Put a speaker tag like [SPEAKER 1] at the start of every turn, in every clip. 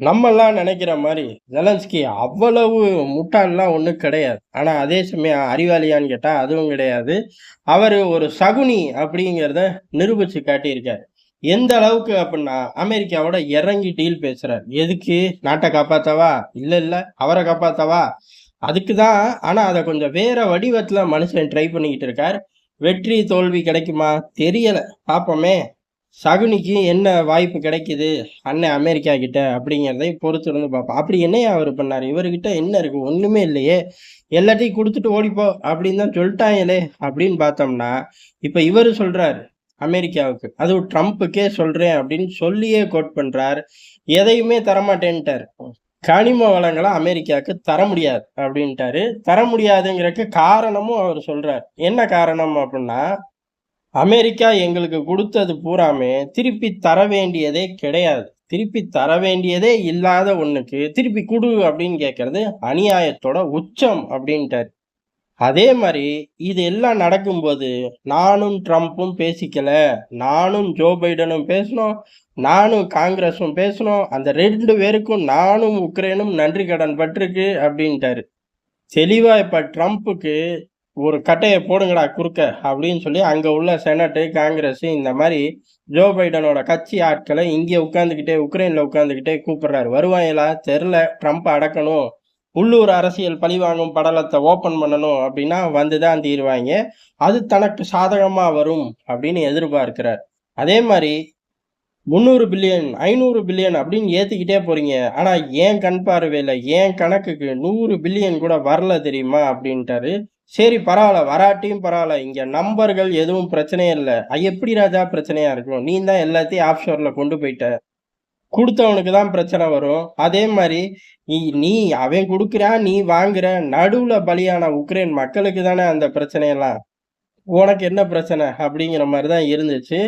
[SPEAKER 1] நம்மெல்லாம் நினைக்கிற மாதிரி ஜெலன்ஸ்கி அவ்வளவு முட்டாள்லாம் ஒன்றும் கிடையாது. ஆனால் அதே சமயம் அறிவாளியான்னு கேட்டால் அதுவும் கிடையாது. அவர் ஒரு சகுனி அப்படிங்கிறத நிரூபித்து காட்டியிருக்காரு. எந்த அளவுக்கு அப்படின்னா அமெரிக்காவோட இறங்கி டீல் பேசுகிறார் எதுக்கு? நாட்டை காப்பாற்றவா இல்லை இல்லை. அவரை காப்பாற்றவா அதுக்கு தான். ஆனால் அதை கொஞ்சம் வேற வடிவத்தில் மனுஷன் ட்ரை பண்ணிக்கிட்டு இருக்கார். வெற்றி தோல்வி கிடைக்குமா? தெரியலை. பார்ப்போமே. சகுனிக்கு என்ன வாய்ப்பு கிடைக்குது? அண்ணன் அமெரிக்கா கிட்ட அப்படிங்கிறதை பொறுத்து இருந்து பார்ப்போம். அப்படி என்னையா அவர் பண்ணார்? இவர்கிட்ட என்ன இருக்கு? ஒன்றுமே இல்லையே. எல்லாத்தையும் கொடுத்துட்டு ஓடிப்போ அப்படின்னு தான் சொல்லிட்டாங்களே அப்படின்னு பார்த்தோம்னா இப்போ இவர் சொல்கிறாரு அமெரிக்காவுக்கு. அதுவும் ட்ரம்ப்புக்கே சொல்கிறேன் அப்படின்னு சொல்லியே கோட் பண்ணுறார் எதையுமே தரமாட்டேன்ட்டார். கனிம வளங்களை அமெரிக்காவுக்கு தர முடியாது அப்படின்ட்டாரு. தர முடியாதுங்கிறதுக்கு காரணமும் அவர் சொல்கிறார் என்ன காரணம் அப்படின்னா அமெரிக்கா எங்களுக்கு கொடுத்தது பூராமே திருப்பி தர வேண்டியதே கிடையாது. திருப்பி தர வேண்டியதே இல்லாத ஒண்ணுக்கு திருப்பி கொடு அப்படின்னு கேட்கறது அநியாயத்தோட உச்சம் அப்படின்ட்டாரு. அதே மாதிரி இது எல்லாம் நடக்கும்போது நானும் ட்ரம்ப்பும் பேசிக்கல. நானும் ஜோ பைடனும் பேசணும் நானும் காங்கிரஸும் பேசணும் அந்த ரெண்டு பேருக்கும் நானும் உக்ரைனும் நன்றி கடன் பட்டிருக்கு அப்படின்ட்டாரு. தெளிவாக இப்போ ட்ரம்ப்புக்கு ஒரு கட்டையை போடுங்கடா குறுக்க அப்படின்னு சொல்லி அங்கே உள்ள செனட்டு காங்கிரஸ் இந்த மாதிரி ஜோ பைடனோட கட்சி ஆட்களை இங்கே உட்காந்துக்கிட்டே உக்ரைனில் உட்காந்துக்கிட்டே கூப்பிடுறாரு. வருவாயிலா? தெரில ட்ரம்ப் அடக்கணும். உள்ளூர் அரசியல் பழிவாங்கும் படலத்தை ஓப்பன் பண்ணணும் அப்படின்னா வந்து தான் தீருவாங்க. அது தனக்கு சாதகமாக வரும் அப்படின்னு எதிர்பார்க்கிறார். அதே மாதிரி முந்நூறு பில்லியன் ஐநூறு பில்லியன் அப்படின்னு ஏற்றிக்கிட்டே போகிறீங்க ஆனால் ஏன் கண் பார்வையில ஏன் கணக்குக்கு நூறு பில்லியன் கூட வரல தெரியுமா அப்படின்ட்டாரு. சரி பரவாயில்ல வராட்டியும் பரவாயில்ல. இங்கே நம்பர்கள் எதுவும் பிரச்சனையே இல்லை. எப்படி ராஜா பிரச்சனையாக இருக்கும்? நீ தான் எல்லாத்தையும் ஆப்ஷோர்ல கொண்டு போயிட்ட. கொடுத்தவனுக்கு தான் பிரச்சனை வரும். அதே மாதிரி நீ அவன் கொடுக்குறான் நீ வாங்குற நடுவில் பலியான உக்ரைன் மக்களுக்கு தானே அந்த பிரச்சனையெல்லாம். உனக்கு என்ன பிரச்சனை? அப்படிங்கிற மாதிரி தான் இருந்துச்சு.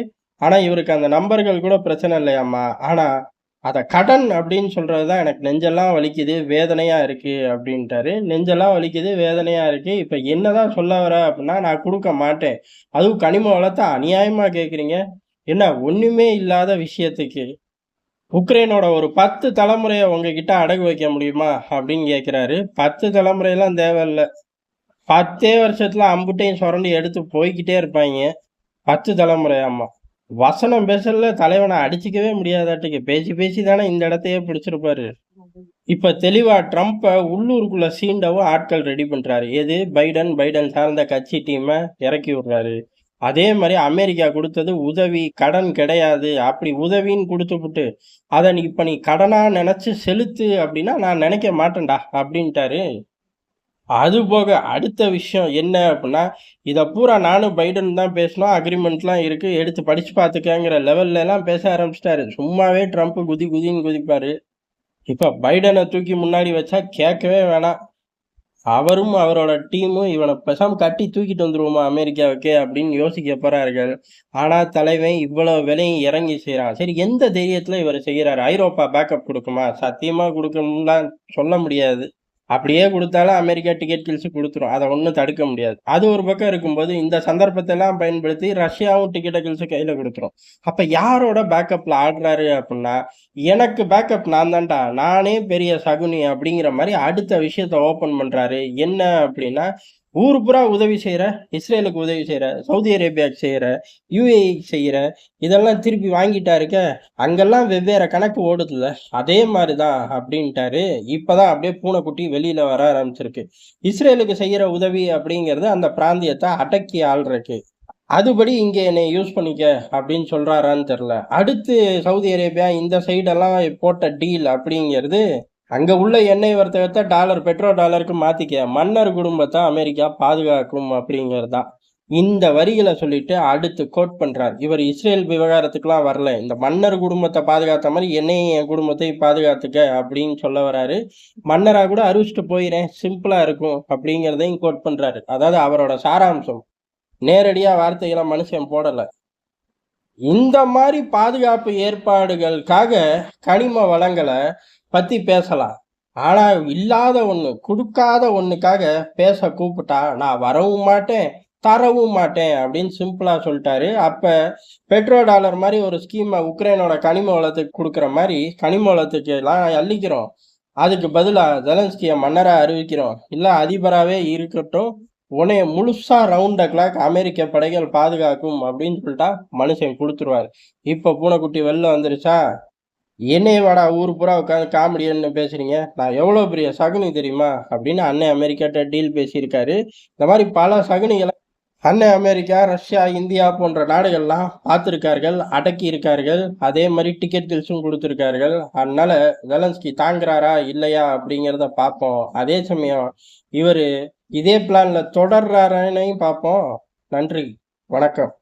[SPEAKER 1] ஆனால் இவருக்கு அந்த நம்பர்கள் கூட பிரச்சனை இல்லையாம்மா. ஆனால் அதை கடன் அப்படின்னு சொல்கிறது தான் எனக்கு நெஞ்செல்லாம் வலிக்குது வேதனையாக இருக்குது அப்படின்ட்டாரு. நெஞ்செல்லாம் வலிக்குது வேதனையாக இருக்குது இப்போ என்ன தான் சொல்ல வர அப்படின்னா நான் கொடுக்க மாட்டேன். அதுவும் கனிம வளத்தை அநியாயமாக கேட்குறீங்க என்ன ஒன்றுமே இல்லாத விஷயத்துக்கு உக்ரைனோட ஒரு பத்து தலைமுறையை உங்ககிட்ட அடகு வைக்க முடியுமா அப்படின்னு கேட்குறாரு பத்து தலைமுறையெல்லாம் தேவையில்ல. பத்தே வருஷத்தில் அம்புட்டையும் சுரண்டி எடுத்து போய்கிட்டே இருப்பாங்க. பத்து தலைமுறையாம்மா. வசனம் பேசல தலைவனை அடிச்சிக்கவே முடியாதாட்டுக்கு. பேசி பேசி தானே இந்த இடத்தையே பிடிச்சிருப்பாரு. இப்ப தெளிவா ட்ரம்ப்பை உள்ளூருக்குள்ள சீண்டவும் ஆட்கள் ரெடி பண்றாரு. எது? பைடன் பைடன் சார்ந்த கட்சி டீமை இறக்கி விடுறாரு. அதே மாதிரி அமெரிக்கா கொடுத்தது உதவி கடன் கிடையாது. அப்படி உதவின்னு கொடுத்துப்புட்டு அதை நீ இப்ப நீ கடனா நினைச்சு செலுத்து அப்படின்னா நான் நினைக்க மாட்டேன்டா அப்படின்ட்டாரு. அது போக அடுத்த விஷயம் என்ன அப்படின்னா இதை பூரா நானும் பைடன் தான் பேசணும் அக்ரிமெண்ட்லாம் இருக்குது எடுத்து படித்து பார்த்துக்கங்கிற லெவல்லலாம் பேச ஆரம்பிச்சிட்டாரு. சும்மாவே ட்ரம்ப் குதி குதின்னு குதிப்பார். இப்போ பைடனை தூக்கி முன்னாடி வச்சா கேட்கவே வேணாம். அவரும் அவரோட டீமும் இவனை பெசாம கட்டி தூக்கிட்டு வந்துருவோமா அமெரிக்காவுக்கு அப்படின்னு யோசிக்க போறார்கள். ஆனால் தலைவன் இவ்வளவு விலையும் இறங்கி செய்கிறான் சரி எந்த தைரியத்தில் இவர் செய்கிறார் ஐரோப்பா பேக்கப் கொடுக்குமா? சத்தியமாக கொடுக்கணும்லாம் சொல்ல முடியாது. அப்படியே கொடுத்தாலும் அமெரிக்கா டிக்கெட் கில்ஸ் கொடுத்துரும். அதை ஒன்றும் தடுக்க முடியாது. அது ஒரு பக்கம் இருக்கும்போது இந்த சந்தர்ப்பத்தை எல்லாம் பயன்படுத்தி ரஷ்யாவும் டிக்கெட்டை கில்ஸ் கையில் கொடுத்துரும். அப்போ யாரோட பேக்கப்பில் ஆடுறாரு அப்படின்னா எனக்கு பேக்கப் நான் தான்டா நானே பெரிய சகுனி அப்படிங்கிற மாதிரி அடுத்த விஷயத்த ஓப்பன் பண்ணுறாரு என்ன அப்படின்னா ஊர் பூரா உதவி செய்கிற இஸ்ரேலுக்கு உதவி செய்கிற சவுதி அரேபியாவுக்கு செய்கிற யுஏஇக்கு செய்கிற இதெல்லாம் திருப்பி வாங்கிட்டா இருக்க அங்கெல்லாம் வெவ்வேறு கணக்கு ஓடுதுல அதே மாதிரி தான் அப்படின்ட்டாரு. இப்போ தான் அப்படியே பூனைக்குட்டி வெளியில் வர ஆரம்பிச்சிருக்கு. இஸ்ரேலுக்கு செய்கிற உதவி அப்படிங்கிறது அந்த பிராந்தியத்தை அடக்கி ஆள்றதுக்கு. அதுபடி இங்கே என்னை யூஸ் பண்ணிக்க அப்படின்னு சொல்கிறாரான்னு தெரில அடுத்து சவுதி அரேபியா இந்த சைடெல்லாம் போட்ட டீல் அப்படிங்கிறது அங்கே உள்ள எண்ணெய் வர்த்தகத்தை டாலர் பெட்ரோ டாலருக்கு மாற்றிக்க மன்னர் குடும்பத்தை அமெரிக்கா பாதுகாக்கும் அப்படிங்கிறது? தான் இந்த வரிகளை சொல்லிட்டு அடுத்து கோட் பண்ணுறார் இவர் இஸ்ரேல் விவகாரத்துக்குலாம் வரல. இந்த மன்னர் குடும்பத்தை பாதுகாத்த மாதிரி என்னையும் என் குடும்பத்தை பாதுகாத்துக்க அப்படின்னு சொல்ல வராரு. மன்னராக கூட அறிவிச்சிட்டு போயிடறேன் சிம்பிளாக இருக்கும் அப்படிங்கிறதையும் கோட் பண்ணுறாரு அதாவது அவரோட சாராம்சம். நேரடியாக வார்த்தைகளை மனுஷன் போடலை. இந்த மாதிரி பாதுகாப்பு ஏற்பாடுகளுக்காக கனிம வளங்களை பற்றி பேசலாம். ஆனால் இல்லாத ஒன்று கொடுக்காத ஒன்றுக்காக பேச கூப்பிட்டா நான் வரவும் மாட்டேன் தரவும் மாட்டேன் அப்படின்னு சிம்பிளாக சொல்லிட்டாரு. அப்போ பெட்ரோ டாலர் மாதிரி ஒரு ஸ்கீமை உக்ரைனோட கனிம வளத்துக்கு கொடுக்குற மாதிரி கனிம வளத்துக்கு எல்லாம் அள்ளிக்கிறோம். அதுக்கு பதிலாக ஜெலன்ஸ்கியை மன்னராக அறிவிக்கிறோம். இல்லை அதிபராகவே இருக்கட்டும் உன்னைய முழுசாக ரவுண்ட் கிளாக் அமெரிக்க படைகள் பாதுகாக்கும் அப்படின்னு சொல்லிட்டா மனுஷன் கொடுத்துருவாரு. இப்போ பூனைக்குட்டி வெளில வந்துருச்சா? என்னைய வாடா ஊர் பூரா உட்காந்து காமெடியன்னு பேசுறீங்க? நான் எவ்வளோ பெரிய சகுனி தெரியுமா? அப்படின்னு அண்ணன் அமெரிக்காட்ட டீல் பேசியிருக்காரு. இந்த மாதிரி பல சகுனிகளை அண்ணன் அமெரிக்கா ரஷ்யா இந்தியா போன்ற நாடுகள்லாம் பார்த்துருக்கார்கள் அடக்கி இருக்கார்கள் அதே மாதிரி டிக்கெட் டீல்ஸும் கொடுத்துருக்கார்கள். அதனால ஜெலன்ஸ்கி தாங்குறாரா இல்லையா அப்படிங்கிறத பார்ப்போம். அதே சமயம் இவர் இதே பிளானில் தொடர்றாரனையும் பார்ப்போம். நன்றி. வணக்கம்.